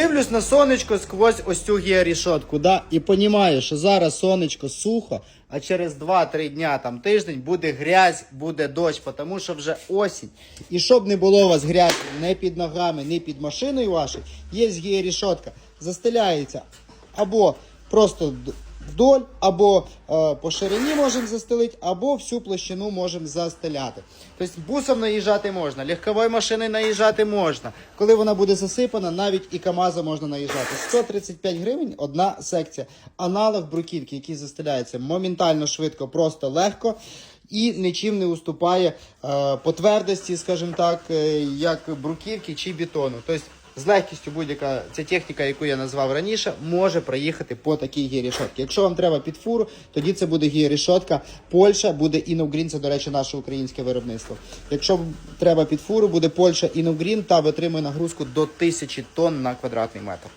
Дивлюсь на сонечко сквозь ось цю гіарішотку, да, і розумію, що зараз сонечко сухо, а через 2-3 дня, там тиждень буде грязь, буде дощ, тому що вже осінь. І щоб не було у вас грязі не під ногами, не під машиною вашою, є гіарішотка, застеляється або просто вдоль, або е, по ширині можемо застелити, або всю площину можемо застеляти. Тобто бусом наїжджати можна, легковою машиною наїжджати можна. Коли вона буде засипана, навіть і КАМАЗа можна наїжджати. 135 гривень одна секція. Аналог бруківки, який застеляється моментально, швидко, просто легко. І нічим не уступає е, по твердості, скажімо так, е, як бруківки чи бетону. Тобто з легкістю будь-яка ця техніка, яку я назвав раніше, може проїхати по такій гірішотці. Якщо вам треба під фуру, тоді це буде гірішотка Польща, буде Іногрін, це, до речі, наше українське виробництво. Якщо треба під фуру, буде Польща Іногрін та витримує нагрузку до 1000 тонн на квадратний метр.